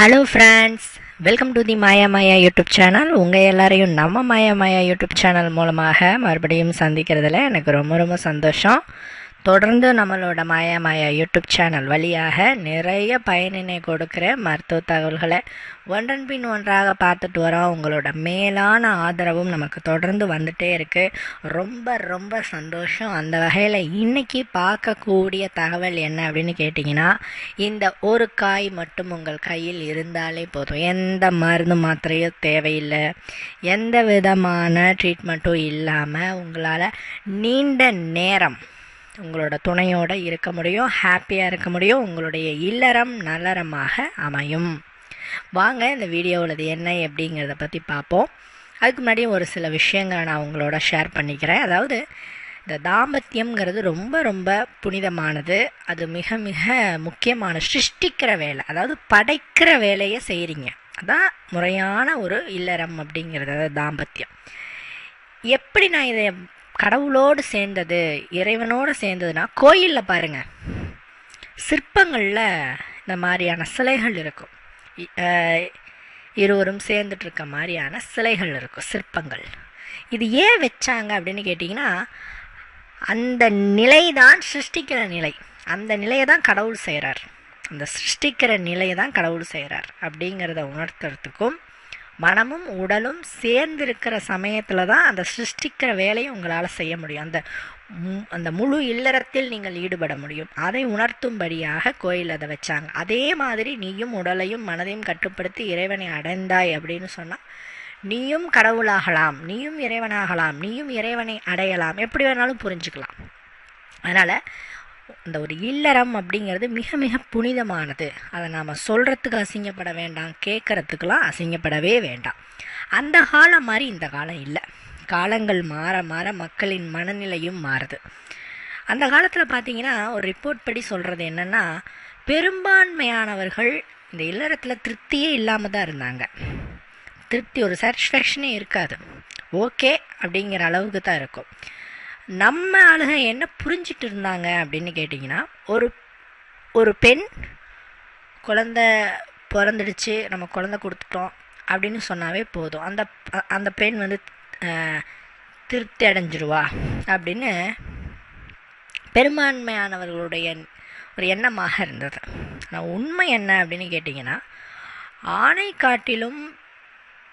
Hello friends welcome to the Maya Maya YouTube channel உங்கள் எல்லாரையும் நம்ம மாயா மாயா யூடியூப் சேனல் மூலமாக மறுபடியும் சந்திக்கிறதுல எனக்கு ரொம்ப ரொம்ப சந்தோஷம். தொடர்ந்து நம்மளோட மாயா மாயா யூடியூப் சேனல் வழியாக நிறைய பயனினை கொடுக்குற மருத்துவ தகவல்களை ஒன்றன் பின் ஒன்றாக பார்த்துட்டு வரோம். உங்களோட மேலான ஆதரவும் நமக்கு தொடர்ந்து வந்துட்டே இருக்குது ரொம்ப ரொம்ப சந்தோஷம். அந்த வகையில் இன்னைக்கு பார்க்கக்கூடிய தகவல் என்ன அப்படின்னு கேட்டிங்கன்னா இந்த ஒரு காய் மட்டும் உங்கள் கையில் இருந்தாலே போதும். எந்த மருந்து மாத்திரையும் தேவையில்லை. எந்த விதமான ட்ரீட்மெண்ட்டும் இல்லாமல் உங்களால் நீண்ட நேரம் உங்களோட துணையோடு இருக்க முடியும் ஹாப்பியாக இருக்க முடியும் உங்களுடைய இல்லறம் நல்லறமாக அமையும். வாங்க இந்த வீடியோவில் இது என்ன எப்படிங்கிறத பற்றி பார்ப்போம் அதுக்கு முன்னாடி ஒரு சில விஷயங்களை நான் உங்களோட ஷேர் பண்ணிக்கிறேன். அதாவது இந்த தாம்பத்தியம்ங்கிறது ரொம்ப ரொம்ப புனிதமானது. அது மிக மிக முக்கியமான சிருஷ்டிக்கிற வேலை. அதாவது படைக்கிற வேலையை செய்கிறீங்க அதான் முறையான ஒரு இல்லறம் அப்படிங்கிறது அதாவது தாம்பத்தியம். எப்படி நான் இதை கடவுளோடு சேர்ந்தது இறைவனோடு சேர்ந்ததுன்னா கோயிலில் பாருங்கள் சிற்பங்களில் இந்த மாதிரியான சிலைகள் இருக்கும். இருவரும் சேர்ந்துட்டுருக்க மாதிரியான சிலைகள் இருக்கும் சிற்பங்கள். இது ஏன் வச்சாங்க அப்படின்னு கேட்டிங்கன்னா அந்த நிலை தான் சிருஷ்டிக்கிற நிலை. அந்த நிலையை தான் கடவுள் செய்கிறார் அந்த சிருஷ்டிக்கிற நிலையை தான் கடவுள் செய்கிறார் அப்படிங்கிறத உணர்த்துறதுக்கும் மனமும் உடலும் சேர்ந்திருக்கிற சமயத்தில் தான் அந்த சிருஷ்டிக்கிற வேலையை உங்களால் செய்ய முடியும். அந்த மு- அந்த முழு இல்லறத்தில் நீங்கள் ஈடுபட முடியும். அதை உணர்த்தும்படியாக கோயில் அதை வச்சாங்க. அதே மாதிரி நீயும் உடலையும் மனதையும் கட்டுப்படுத்தி இறைவனை அடைந்தாய் அப்படின்னு சொன்னால் நீயும் கடவுளாகலாம் நீயும் இறைவனாகலாம் நீயும் இறைவனை அடையலாம். எப்படி வேணாலும் புரிஞ்சுக்கலாம். அதனால் இந்த ஒரு இல்லறம் அப்படிங்கிறது மிக மிக புனிதமானது. அதை நாம் சொல்கிறதுக்கு அசிங்கப்பட வேண்டாம் கேட்குறதுக்கெலாம் அசிங்கப்படவே வேண்டாம். அந்த காலம் மாதிரி இந்த காலம் இல்லை. காலங்கள் மாற மாற மக்களின் மனநிலையும் மாறுது. அந்த காலத்தில் பார்த்தீங்கன்னா ஒரு ரிப்போர்ட் படி சொல்கிறது என்னென்னா பெரும்பான்மையானவர்கள் இந்த இல்லறத்தில் திருப்தியே இல்லாமல் தான் இருந்தாங்க. திருப்தி ஒரு சாட்டிஸ்ஃபேக்ஷனே இருக்காது. ஓகே அப்படிங்கிற அளவுக்கு தான் இருக்கும். நம்ம ஆளுக என்ன புரிஞ்சிட்டு இருந்தாங்க அப்படின்னு கேட்டிங்கன்னா ஒரு ஒரு பெண் குழந்த பிறந்துடுச்சு நம்ம குழந்த கொடுத்துட்டோம் அப்படின்னு சொன்னாவே போதும். அந்த அந்த பெண் வந்து திருப்தி அடைஞ்சிருவா அப்படின்னு பெரும்பான்மையானவர்களுடைய ஒரு எண்ணமாக இருந்தது. ஆனால் உண்மை என்ன அப்படின்னு கேட்டிங்கன்னா ஆணை காட்டிலும்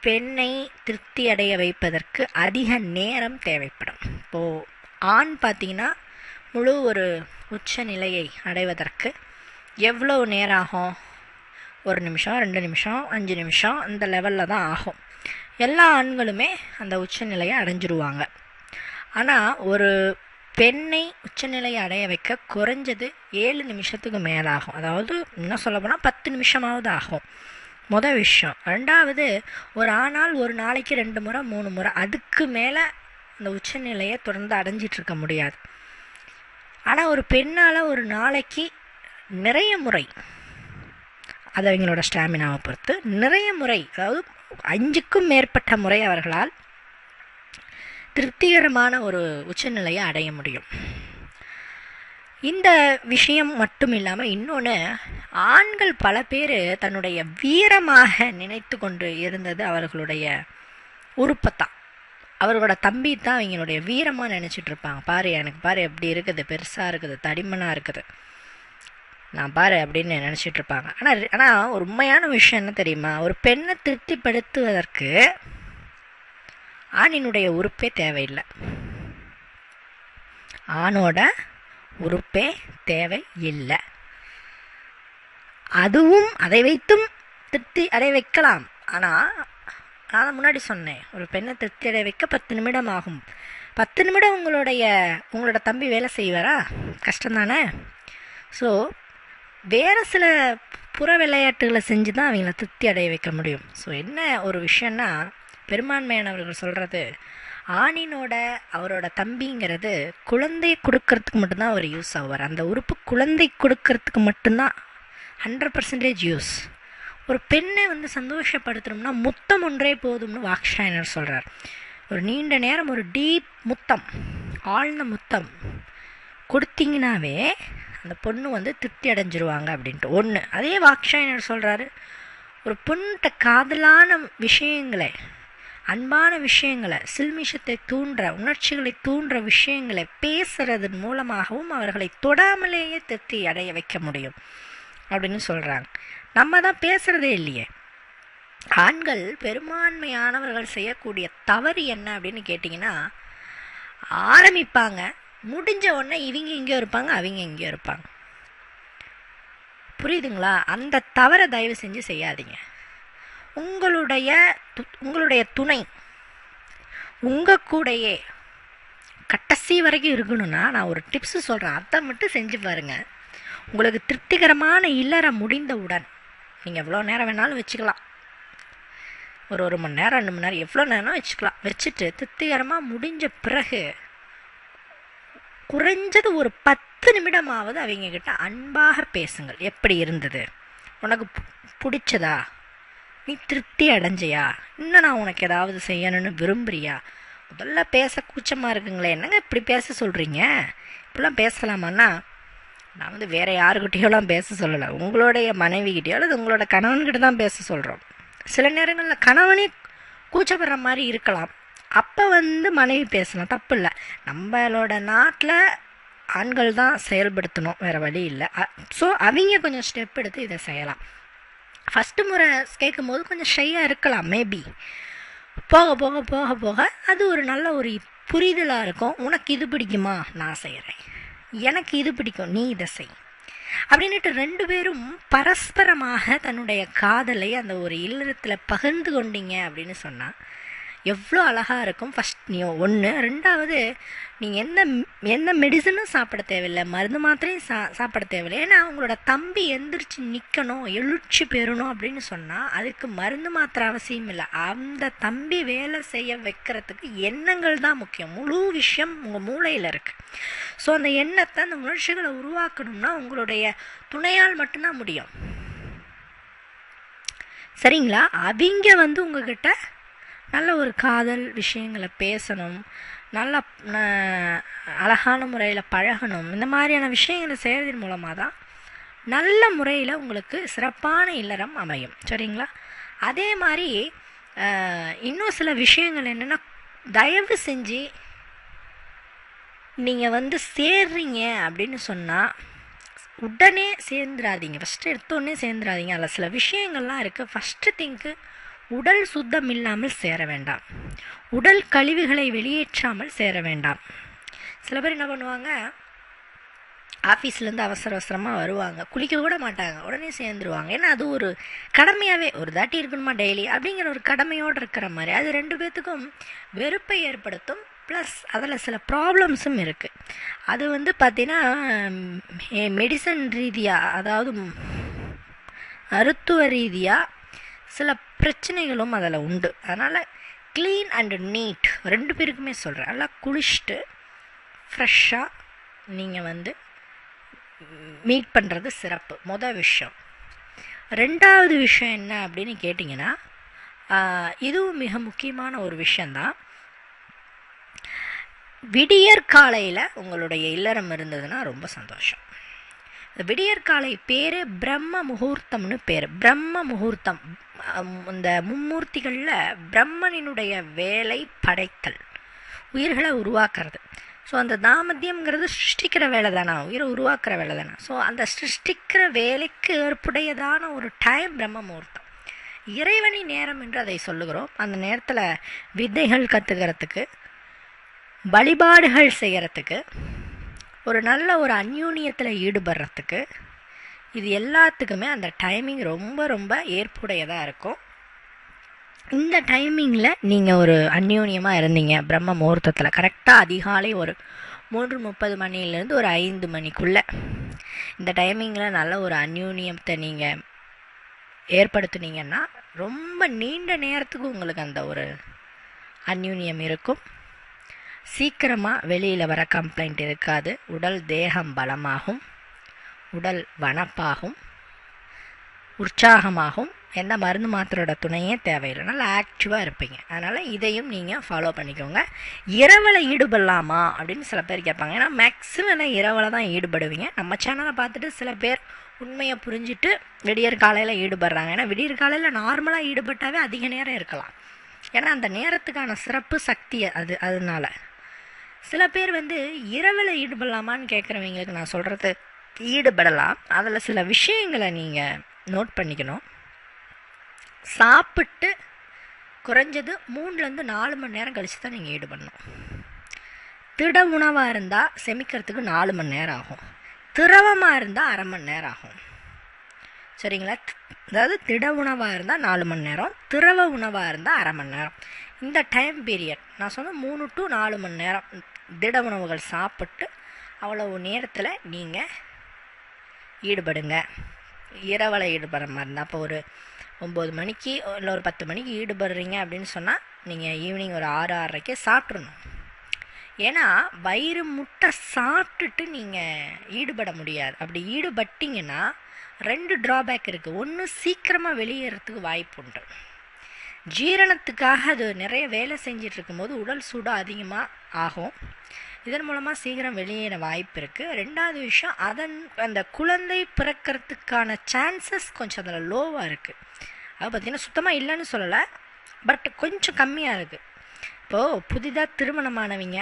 பெண்ணை திருப்தி அடைய வைப்பதற்கு அதிக நேரம் தேவைப்படும். இப்போது ஆண் பார்த்தீங்கன்னா முழு ஒரு உச்ச நிலையை அடைவதற்கு எவ்வளோ நேரம் ஆகும்? ஒரு நிமிஷம் ரெண்டு நிமிஷம் அஞ்சு நிமிஷம் அந்த லெவலில் தான் ஆகும். எல்லா ஆண்களுமே அந்த உச்சநிலையை அடைஞ்சிருவாங்க. ஆனால் ஒரு பெண்ணை உச்சநிலையை அடைய வைக்க குறைஞ்சது ஏழு நிமிஷத்துக்கு மேலாகும் அதாவது இன்னும் சொல்ல போனால் பத்து நிமிஷமாவது ஆகும். மொதல் விஷயம். ரெண்டாவது ஒரு ஆணால் ஒரு நாளைக்கு ரெண்டு முறை மூணு முறை அதுக்கு மேலே அந்த உச்சநிலையை தொடர்ந்து அடைஞ்சிட்டு இருக்க முடியாது. ஆனால் ஒரு பெண்ணால் ஒரு நாளைக்கு நிறைய முறை அது அவங்களோட ஸ்டாமினாவை பொறுத்து நிறைய முறை அதாவது அஞ்சுக்கும் மேற்பட்ட முறை அவர்களால் திருப்திகரமான ஒரு உச்சநிலையை அடைய முடியும். இந்த விஷயம் மட்டும் இல்லாமல் இன்னொன்று ஆண்கள் பல பேர் தன்னுடைய வீரமாக நினைத்து கொண்டு இருந்தது அவர்களுடைய உறுப்பத்தான். அவர்களோட தம்பி தான் அவங்களுடைய வீரமாக நினச்சிட்டு இருப்பாங்க பாரு எனக்கு பாரு எப்படி இருக்குது பெருசாக இருக்குது தடிமனாக இருக்குது. நான் பாரு அப்படின்னு நினச்சிட்டு இருப்பாங்க ஆனால் ஆனால் ஒரு உண்மையான விஷயம் என்ன தெரியுமா? ஒரு பெண்ணை திருப்திப்படுத்துவதற்கு ஆணினுடைய உறுப்பே தேவையில்லை. ஆணோட உறுப்பே தேவை இல்லை அதுவும் அதை வைத்தும் திருப்தி அடைய வைக்கலாம். ஆனால் நான் முன்னாடி சொன்னேன் ஒரு பெண்ணை திருப்தி அடைய வைக்க பத்து நிமிடம் ஆகும். பத்து நிமிடம் உங்களுடைய உங்களோட தம்பி வேலை செய்வாரா? கஷ்டம் தானே ஸோ வேறு சில புற விளையாட்டுகளை செஞ்சு தான் அவங்கள திருப்தி அடைய வைக்க முடியும். ஸோ என்ன ஒரு விஷயம்னா பெரும்பான்மையானவர்கள் சொல்கிறது ஆணினோட அவரோட தம்பிங்கிறது குழந்தை கொடுக்கறதுக்கு மட்டும்தான் அவர் யூஸ் ஆவார். அந்த உறுப்பு குழந்தை கொடுக்கறதுக்கு மட்டும்தான் ஹண்ட்ரட் பர்சன்டேஜ் யூஸ் ஒரு பெண்ணை வந்து சந்தோஷப்படுத்தணும்னா முத்தம் ஒன்றே போதும்னு வாக்ஷாயனர் சொல்கிறார் ஒரு நீண்ட நேரம் ஒரு டீப் முத்தம் ஆழ்ந்த முத்தம் கொடுத்தீங்கனாவே அந்த பொண்ணு வந்து திருப்தி அடைஞ்சிருவாங்க அப்படின்ட்டு. ஒன்று அதே வாக்ஷாயனர் சொல்கிறாரு ஒரு பொண்ணுகிட்ட காதலான விஷயங்களை அன்பான விஷயங்களை சில்மிஷத்தை தூண்டுற உணர்ச்சிகளை தூண்டுற விஷயங்களை பேசுறதன் மூலமாகவும் அவர்களை தொடாமலேயே திருப்தி அடைய வைக்க முடியும் அப்படின்னு சொல்கிறாங்க நம்ம தான் பேசுகிறதே இல்லையே. ஆண்கள் பெரும்பான்மையானவர்கள் செய்யக்கூடிய தவறு என்ன அப்படின்னு கேட்டிங்கன்னா ஆரம்பிப்பாங்க. முடிஞ்ச உடனே இவங்க இங்கேயோ இருப்பாங்க அவங்க இங்கேயோ இருப்பாங்க. புரியுதுங்களா? அந்த தவறை தயவு செஞ்சு செய்யாதீங்க. உங்களுடைய து- உங்களுடைய துணை உங்கள் கூடையே கடைசி வரைக்கும் இருக்கணும்னா நான் ஒரு டிப்ஸு சொல்கிறேன் அதை மட்டும் செஞ்சு பாருங்கள் உங்களுக்கு திருப்திகரமான இல்லற முடிந்தவுடன் நீங்கள் எவ்வளோ நேரம் வேணாலும் வச்சுக்கலாம். ஒரு ஒரு மணி நேரம் ரெண்டு மணி நேரம் எவ்வளோ நேரம் வச்சுக்கலாம். வச்சுட்டு திருப்திகரமாக முடிஞ்ச பிறகு குறைஞ்சது ஒரு பத்து நிமிடமாவது அவங்க கிட்ட அன்பாக பேசுங்கள். எப்படி இருந்தது? உனக்கு பு- பிடிச்சதா? நீ திருப்தி அடைஞ்சியா? இன்னும் நான் உனக்கு ஏதாவது செய்யணும்னு விரும்புறியா? முதல்ல பேச கூச்சமாக இருக்குங்களே என்னங்க இப்படி பேச சொல்கிறீங்க இப்படிலாம் பேசலாமான்னா நான் வந்து வேறு யாருக்கிட்டேயோலாம் பேச சொல்லலை. உங்களுடைய மனைவிக்கிட்டேயோ அல்லது உங்களோட கணவன்கிட்ட தான் பேச சொல்கிறோம் சில நேரங்களில் கணவனே கூச்சப்படுற மாதிரி இருக்கலாம். அப்போ வந்து மனைவி பேசலாம் தப்பு இல்லை. நம்மளோட நாட்டில் ஆண்கள் தான் செயல்படுத்தணும் வேறு வழி இல்லை. ஸோ அவங்க கொஞ்சம் ஸ்டெப் எடுத்து இதை செய்யலாம். ஃபஸ்ட்டு முறை கேட்கும்போது கொஞ்சம் ஷையாக இருக்கலாம் மேபி போக போக போக போக அது ஒரு நல்ல ஒரு புரிதலாக இருக்கும். உனக்கு இது பிடிக்குமா? நான் செய்கிறேன் எனக்கு இது பிடிக்கும் நீ இதை செய். அப்படின்னுட்டு ரெண்டு பேரும் பரஸ்பரமாக தன்னுடைய காதலை அந்த ஒரு இல்லறத்தில் பகிர்ந்து கொண்டீங்க அப்படின்னு சொன்னால் எவ்வளோ அழகாக இருக்கும். ஃபஸ்ட் நீ ஒன்று ரெண்டாவது நீங்கள் எந்த எந்த மெடிசனும் சாப்பிட தேவையில்லை. மருந்து மாத்திரையும் சா சாப்பிட தேவையில்லை. ஏன்னா அவங்களோட தம்பி எந்திரிச்சு நிற்கணும் எழுச்சி பெறணும் அப்படின்னு சொன்னால் அதுக்கு மருந்து மாத்திரை அவசியம் இல்லை. அந்த தம்பி வேலை செய்ய வைக்கிறதுக்கு எண்ணங்கள் தான் முக்கியம். முழு விஷயம் உங்கள் மூளையில் இருக்குது ஸோ அந்த எண்ணத்தை அந்த உணர்ச்சிகளை உருவாக்கணும்னா உங்களுடைய துணையால் மட்டும்தான் முடியும். சரிங்களா? அவங்க வந்து உங்ககிட்ட நல்ல ஒரு காதல் விஷயங்களை பேசணும். நல்ல அழகான முறையில் பழகணும். இந்த மாதிரியான விஷயங்களை செய்கிறதன் மூலமாக தான் நல்ல முறையில் உங்களுக்கு சிறப்பான இல்லறம் அமையும். சரிங்களா? அதே மாதிரி இன்னும் சில விஷயங்கள் என்னென்னா தயவு செஞ்சு நீங்கள் வந்து சேர்றீங்க அப்படின்னு சொன்னால் உடனே சேர்ந்துடாதீங்க ஃபஸ்ட்டு எடுத்தோடனே சேர்ந்துடாதீங்க அதில் சில விஷயங்கள்லாம் இருக்குது ஃபஸ்ட்டு திங்க்கு உடல் சுத்தம் இல்லாமல் சேர வேண்டாம். உடல் கழிவுகளை வெளியேற்றாமல் சேர வேண்டாம். சில பேர் என்ன பண்ணுவாங்க? ஆஃபீஸ்லேருந்து அவசர அவசரமாக வருவாங்க. குளிக்க கூட மாட்டாங்க. உடனே சேர்ந்துருவாங்க. ஏன்னா அது ஒரு கடமையாகவே ஒரு தாட்டி இருக்கணுமா டெய்லி அப்படிங்கிற ஒரு கடமையோடு இருக்கிற மாதிரி. அது ரெண்டு பேர்த்துக்கும் வெறுப்பை ஏற்படுத்தும். ப்ளஸ் அதில் சில ப்ராப்ளம்ஸும் இருக்குது அது வந்து பார்த்திங்கன்னா மெடிசன் ரீதியாக அதாவது மருத்துவ ரீதியாக சில பிரச்சனைகளும் அதில் உண்டு. அதனால் க்ளீன் அண்டு நீட் ரெண்டு பேருக்குமே சொல்கிறேன் நல்லா குளிச்சுட்டு ஃப்ரெஷ்ஷாக நீங்கள் வந்து மீட் பண்ணுறது சிறப்பு. மொதல் விஷயம். ரெண்டாவது விஷயம் என்ன அப்படின்னு கேட்டிங்கன்னா இதுவும் மிக முக்கியமான ஒரு விஷயந்தான் விடியற் காலையில் உங்களுடைய இல்லறம் இருந்ததுன்னா ரொம்ப சந்தோஷம். விடியற்காலை பேர் பிரம்ம முகூர்த்தம்னு பேர். பிரம்ம முகூர்த்தம். இந்த மும்மூர்த்திகளில் பிரம்மனினுடைய வேலை படைத்தல். உயிர்களை உருவாக்குறது. ஸோ அந்த தாமத்தியம்ங்கிறது சிருஷ்டிக்கிற வேலை தானா? உயிரை உருவாக்குற வேலை தானே? ஸோ அந்த சிருஷ்டிக்கிற வேலைக்கு ஏற்புடையதான ஒரு டைம் பிரம்ம முகூர்த்தம். இறைவனி நேரம் என்று அதை சொல்லுகிறோம். அந்த நேரத்தில் வித்தைகள் கற்றுக்கிறதுக்கு வழிபாடுகள் செய்கிறதுக்கு ஒரு நல்ல ஒரு அந்யூன்யத்தில் ஈடுபடுறதுக்கு இது எல்லாத்துக்குமே அந்த டைமிங் ரொம்ப ரொம்ப ஏற்புடையதாக இருக்கும். இந்த டைமிங்கில் நீங்கள் ஒரு அந்யூன்யமாக இருந்தீங்க. பிரம்ம முகூர்த்தத்தில். கரெக்டாக அதிகாலை ஒரு மூன்று முப்பது மணிலேருந்து ஒரு ஐந்து மணிக்குள்ளே. இந்த டைமிங்கில் நல்ல ஒரு அந்யூன்யத்தை நீங்கள் ஏற்படுத்துனீங்கன்னா ரொம்ப நீண்ட நேரத்துக்கு உங்களுக்கு அந்த ஒரு அந்யூன்யம் இருக்கும். சீக்கிரமாக வெளியில் வர கம்ப்ளைண்ட் இருக்காது. உடல் தேகம் பலமாகும். உடல் வனப்பாகும். உற்சாகமாகும். எந்த மருந்து மாத்திரோட துணையே தேவையில்லை. நல்லா ஆக்டிவாக இருப்பீங்க. அதனால் இதையும் நீங்கள் ஃபாலோ பண்ணிக்கோங்க. இரவில் ஈடுபடலாமா? அப்படின்னு சில பேர் கேட்பாங்க. ஏன்னா மேக்ஸிமம் நான் இரவில் தான் ஈடுபடுவீங்க. நம்ம சேனலை பார்த்துட்டு சில பேர் உண்மையை புரிஞ்சுட்டு விடியற் காலையில் ஈடுபடுறாங்க. ஏன்னா விடியற் காலையில் நார்மலாக ஈடுபட்டாவே அதிக நேரம் இருக்கலாம். ஏன்னா அந்த நேரத்துக்கான சிறப்பு சக்தி அது அதனால. சில பேர் வந்து இரவில் ஈடுபடலாமான்னு கேட்குறவங்களுக்கு நான் சொல்கிறது ஈடுபடலாம். அதில் சில விஷயங்களை நீங்கள் நோட் பண்ணிக்கணும். சாப்பிட்டு குறைஞ்சது மூணுலேருந்து நாலு மணி நேரம் கழித்து தான் நீங்கள் ஈடுபடணும். திட உணவாக இருந்தால் செமிக்கிறதுக்கு நாலு மணி நேரம் ஆகும். திரவமாக இருந்தால் அரை மணி நேரம் ஆகும். சரிங்களா? அதாவது திட உணவாக இருந்தால் நாலு மணி நேரம் திரவ உணவாக இருந்தால் அரை மணி நேரம். இந்த டைம் பீரியட் நான் சொன்ன மூணு டு நாலு மணி நேரம். திட உணவுகள் சாப்பிட்டு அவ்வளவு நேரத்தில் நீங்கள் ஈடுபடுங்க. இரவில் ஈடுபடுற மாதிரி இருந்தால் அப்போ ஒரு ஒம்பது மணிக்கு இல்லை ஒரு பத்து மணிக்கு ஈடுபடுறீங்க அப்படின்னு சொன்னால் நீங்கள் ஈவினிங் ஒரு ஆறு ஆறரைக்கே சாப்பிட்றணும் ஏன்னா வயிறு முட்டை சாப்பிட்டுட்டு நீங்கள் ஈடுபட முடியாது. அப்படி ஈடுபட்டிங்கன்னா ரெண்டு ட்ராபேக் இருக்குது ஒன்று சீக்கிரமாக வெளியேறதுக்கு வாய்ப்பு உண்டு ஜீரணத்துக்காக அது நிறைய வேலை செஞ்சிட்டு இருக்கும்போது உடல் சூடு அதிகமாக ஆகும். இதன் மூலமாக சீக்கிரம் வெளியேற வாய்ப்பு இருக்குது ரெண்டாவது விஷயம் அதன் அந்த குழந்தை பிறக்கிறதுக்கான சான்சஸ் கொஞ்சம் அதில் லோவாக இருக்குது அது பார்த்திங்கன்னா சுத்தமாக இல்லைன்னு சொல்லலை பட் கொஞ்சம் கம்மியாக இருக்குது இப்போது புதிதாக திருமணமானவங்க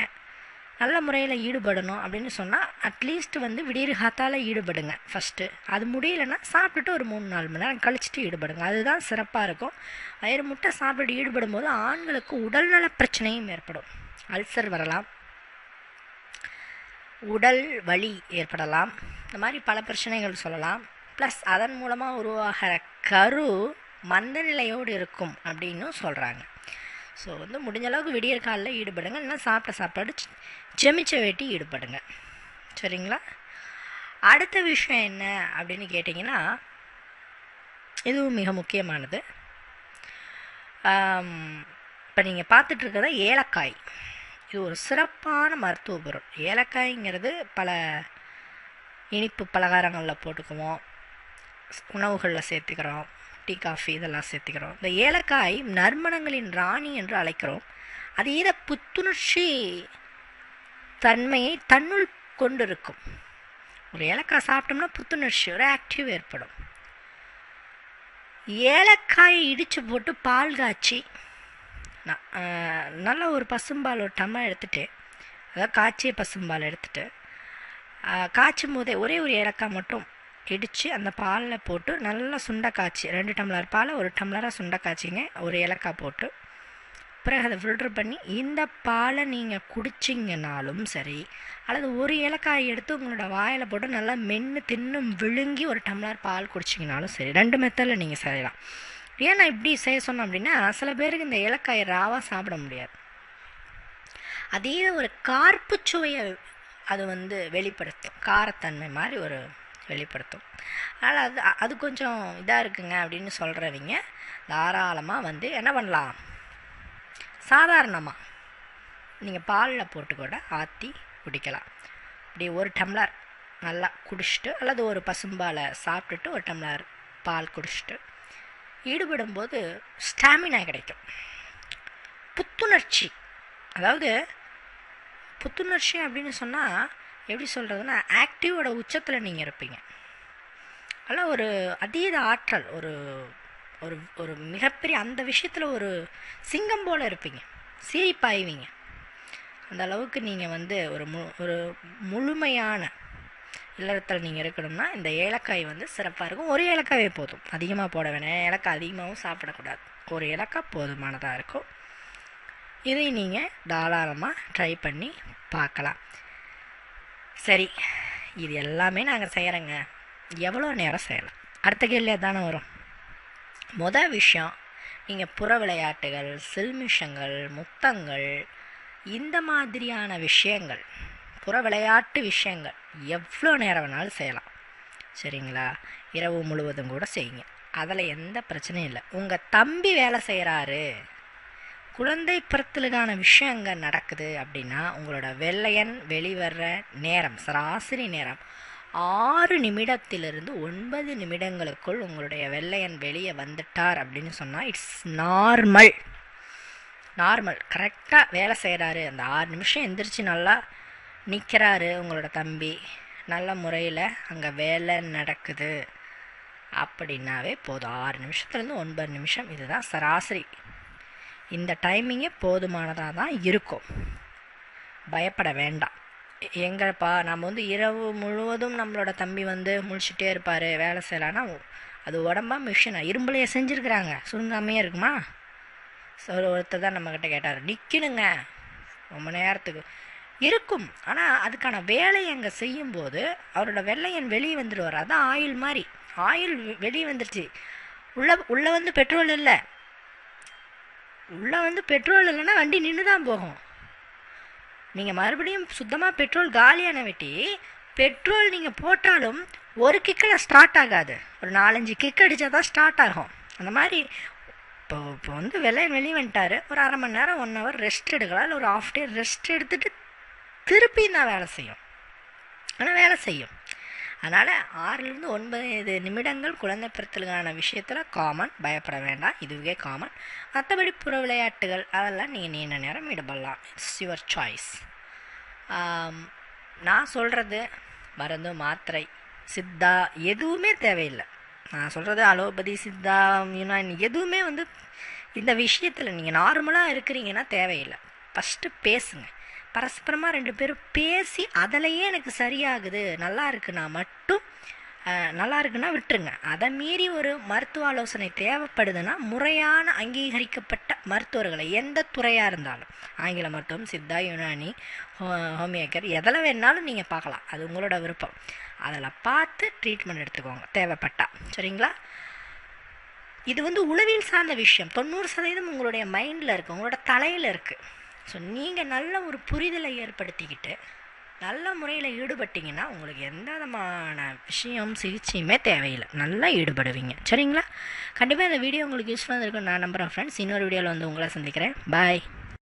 நல்ல முறையில் ஈடுபடணும் அப்படின்னு சொன்னால் அட்லீஸ்ட் வந்து விடியற் காத்தால் ஈடுபடுங்க. ஃபஸ்ட்டு அது முடியலன்னா சாப்பிட்டுட்டு ஒரு மூணு நாலு மணி நேரம் கழிச்சிட்டு ஈடுபடுங்க. அதுதான் சிறப்பாக இருக்கும். வயிறு முட்டை சாப்பிட்டு ஈடுபடும் போது ஆண்களுக்கு உடல்நல பிரச்சனையும் ஏற்படும். அல்சர் வரலாம். உடல் வலி ஏற்படலாம். இந்த மாதிரி பல பிரச்சனைகள் சொல்லலாம். ப்ளஸ் அதன் மூலமாக உருவாகிற கரு மந்த நிலையோடு இருக்கும் அப்படின்னும் சொல்கிறாங்க ஸோ வந்து முடிஞ்ச அளவுக்கு விடியற் காலில் ஈடுபடுங்க. இல்லைனா சாப்பிட்ட சாப்பாடு ஜெமிச்ச வேட்டி ஈடுபடுங்க. சரிங்களா? அடுத்த விஷயம் என்ன அப்படின்னு கேட்டிங்கன்னா இதுவும் மிக முக்கியமானது. இப்போ நீங்கள் பார்த்துட்ருக்கிறத ஏலக்காய். இது ஒரு சிறப்பான மருத்துவ பொருள். ஏலக்காய்ங்கிறது பல இனிப்பு பலகாரங்களில் போட்டுக்குவோம். உணவுகளில் சேர்த்துக்கிறோம். காஃபி இதெல்லாம் சேர்த்துக்கிறோம். இந்த ஏலக்காய் நறுமணங்களின் ராணி என்று அழைக்கிறோம். அது ஈர புத்துணர்ச்சி தன்மையை தன்னுள் கொண்டிருக்கும். ஒரு ஏலக்காய் சாப்பிட்டோம்னா புத்துணர்ச்சி ஒரு ஆக்டிவ் ஏற்படும். ஏலக்காயை இடித்து போட்டு பால் காய்ச்சி நல்ல ஒரு பசும்பால் ஒரு டம்மா எடுத்துகிட்டு அதாவது காய்ச்சிய பசும்பால் எடுத்துகிட்டு காய்ச்சும் போதே ஒரே ஒரு ஏலக்காய் மட்டும் இடித்து அந்த பாலில் போட்டு நல்லா சுண்டை காய்ச்சி ரெண்டு டம்ளர் பாலை ஒரு டம்ளராக சுண்டை காய்ச்சிங்க ஒரு ஏலக்காய் போட்டு. பிறகு அதை ஃபில்ட்ரு பண்ணி இந்த பாலை நீங்கள் குடிச்சிங்கனாலும் சரி அல்லது ஒரு ஏலக்காய் எடுத்து உங்களோட வாயில் போட்டு நல்லா மென்று தின்னும் விழுங்கி ஒரு டம்ளர் பால் குடிச்சிங்கனாலும் சரி ரெண்டு மெத்தடில் நீங்கள் செய்யலாம். ஏன் நான் இப்படி செய்ய சொன்னேன் அப்படின்னா சில பேருக்கு இந்த ஏலக்காயை ராவாக சாப்பிட முடியாது. அதே ஒரு கார்ப்பு சுவையை அது வந்து வெளிப்படுத்தும். காரத்தன்மை மாதிரி ஒரு வெளிப்படுத்தும். அதனால் அது அது கொஞ்சம் இதாக இருக்குங்க அப்படின்னு சொல்கிறவங்க தாராளமாக வந்து என்ன பண்ணலாம்? சாதாரணமாக நீங்கள் பாலில் போட்டு கூட ஆற்றி குடிக்கலாம். இப்படி ஒரு டம்ளர் நல்லா குடிச்சிட்டு அல்லது ஒரு பசும்பாலை சாப்பிட்டுட்டு ஒரு டம்ளர் பால் குடிச்சிட்டு ஈடுபடும்போது ஸ்டாமினா கிடைக்கும். புத்துணர்ச்சி. அதாவது புத்துணர்ச்சி அப்படின்னு சொன்னால் எப்படி சொல்கிறதுனா ஆக்டிவோட உச்சத்தில் நீங்கள் இருப்பீங்க. அதெல்லாம் ஒரு அதீத ஆற்றல் ஒரு ஒரு ஒரு மிகப்பெரிய அந்த விஷயத்தில் ஒரு சிங்கம் போல் இருப்பீங்க. சீரிப்பாய்வீங்க. அந்த அளவுக்கு நீங்கள் வந்து ஒரு மு ஒரு முழுமையான இல்லறத்தில் நீங்கள் இருக்கணும்னா இந்த ஏலக்காய் வந்து சிறப்பாக இருக்கும். ஒரு ஏலக்காயே போதும். அதிகமாக போட வேணாம். ஏலக்காய் அதிகமாகவும் சாப்பிடக்கூடாது. ஒரு ஏலக்காய் போதுமானதாக இருக்கும். இதை நீங்கள் தாராளமாக ட்ரை பண்ணி பார்க்கலாம். சரி இது எல்லாமே நாங்கள் செய்கிறோங்க எவ்வளோ நேரம் செய்யலாம்? அடுத்த கேள்வியாக தானே வரும். மொதல் விஷயம் நீங்கள் புற விளையாட்டுகள் சில்மிஷங்கள் முத்தங்கள் இந்த மாதிரியான விஷயங்கள் புற விளையாட்டு விஷயங்கள் எவ்வளோ நேரம் வேணாலும் செய்யலாம். சரிங்களா? இரவு முழுவதும் கூட செய்யுங்க. அதில் எந்த பிரச்சனையும் இல்லை. உங்கள் தம்பி வேலை செய்கிறாரு குழந்தை பிறத்தலுக்கான விஷயம் அங்கே நடக்குது அப்படின்னா உங்களோட வெள்ளையன் வெளிவர்ற நேரம் சராசரி நேரம் ஆறு நிமிடத்திலிருந்து ஒன்பது நிமிடங்களுக்குள் உங்களுடைய வெள்ளையன் வெளியே வந்துட்டார் அப்படின்னு சொன்னால் இட்ஸ் நார்மல் நார்மல் கரெக்டாக வேலை செய்கிறாரு அந்த ஆறு நிமிஷம் எந்திரிச்சு நல்லா நிற்கிறாரு உங்களோட தம்பி. நல்ல முறையில் அங்கே வேலை நடக்குது. அப்படின்னாவே போதும். ஆறு நிமிஷத்துலேருந்து ஒன்பது நிமிஷம். இதுதான் சராசரி. இந்த டைமிங்கே போதுமானதாக தான் இருக்கும். பயப்பட வேண்டாம். எங்கப்பா நம்ம வந்து இரவு முழுவதும் நம்மளோட தம்பி வந்து முழிச்சிட்டே இருப்பார் வேலை செய்யலான்னா அது உடம்பா மிஷினா? இரும்புலையே செஞ்சுருக்குறாங்க. சுருங்காமையே இருக்குமா? ஸோ ஒருத்தர் தான் நம்மக்கிட்ட கேட்டார். நிற்கணுங்க ரொம்ப நேரத்துக்கு. இருக்கும். ஆனால் அதுக்கான வேலையை அங்கே செய்யும்போது அவரோட வெள்ளையன் வெளியே வந்துடுவார் அதான் ஆயில் மாதிரி ஆயில் வெளியே வந்துடுச்சு உள்ளே உள்ளே வந்து பெட்ரோல் இல்லை. உள்ளே வந்து பெட்ரோல் இல்லைன்னா வண்டி நின்று தான் போகும். நீங்கள் மறுபடியும் சுத்தமாக பெட்ரோல் காலியான வெட்டி பெட்ரோல் நீங்கள் போட்டாலும் ஒரு கிக்கில் ஸ்டார்ட் ஆகாது. ஒரு நாலஞ்சு கிக் அடித்தா தான் ஸ்டார்ட் ஆகும். அந்த மாதிரி இப்போ இப்போ வந்து வெளியே வெளியே வந்துட்டார் ஒரு அரை மணி நேரம் ஒன் ஹவர் ரெஸ்ட் எடுக்கலாம் இல்லை ஒரு ஆஃப் டே ரெஸ்ட் எடுத்துகிட்டு திருப்பியும் தான் வேலை செய்யும். ஆனால் வேலை செய்யும். அதனால் ஆறுலேருந்து ஒன்பது நிமிடங்கள் குழந்தை பிறத்தலுக்கான விஷயத்தில் காமன் பயப்பட வேண்டாம். இதுவே காமன் மற்றபடி புற விளையாட்டுகள் அதெல்லாம் நீங்கள் நீண்ட நேரம் ஈடுபடலாம். இட்ஸ் யுவர் சாய்ஸ் நான் சொல்கிறது மருந்து மாத்திரை சித்தா எதுவுமே தேவையில்லை. நான் சொல்கிறது அலோபதி சித்தா யுனான் எதுவுமே வந்து இந்த விஷயத்தில் நீங்கள் நார்மலாக இருக்கிறீங்கன்னா தேவையில்லை. ஃபஸ்ட்டு பேசுங்க. பரஸ்பரமாக ரெண்டு பேரும் பேசி அதிலையே எனக்கு சரியாகுது. நல்லா இருக்குன்னா மட்டும் நல்லா இருக்குன்னா விட்டுருங்க. அதை மீறி ஒரு மருத்துவ ஆலோசனை தேவைப்படுதுன்னா முறையான அங்கீகரிக்கப்பட்ட மருத்துவர்களை எந்த துறையாக இருந்தாலும். ஆங்கில மருத்துவம் சித்தா யுனானி ஹோமியோக்கர் எதில் வேணாலும் நீங்கள் பார்க்கலாம். அது உங்களோட விருப்பம். அதில் பார்த்து ட்ரீட்மெண்ட் எடுத்துக்கோங்க தேவைப்பட்டா. சரிங்களா? இது வந்து உளவியல் சார்ந்த விஷயம். தொண்ணூறு சதவீதம் உங்களுடைய மைண்டில் இருக்குது உங்களோட தலையில் இருக்குது ஸோ நீங்கள் நல்ல ஒரு புரிதலை ஏற்படுத்திக்கிட்டு நல்ல முறையில் ஈடுபட்டிங்கன்னா உங்களுக்கு எந்த விதமான விஷயம் சிகிச்சையுமே தேவையில்லை. நல்லா ஈடுபடுவீங்க. சரிங்களா? கண்டிப்பாக இந்த வீடியோ உங்களுக்கு யூஸ்ஃபுல்லாக இருக்கும் நான் நம்புகிறேன் ஃப்ரெண்ட்ஸ் இன்னொரு வீடியோவில் வந்து உங்களை சந்திக்கிறேன். பாய்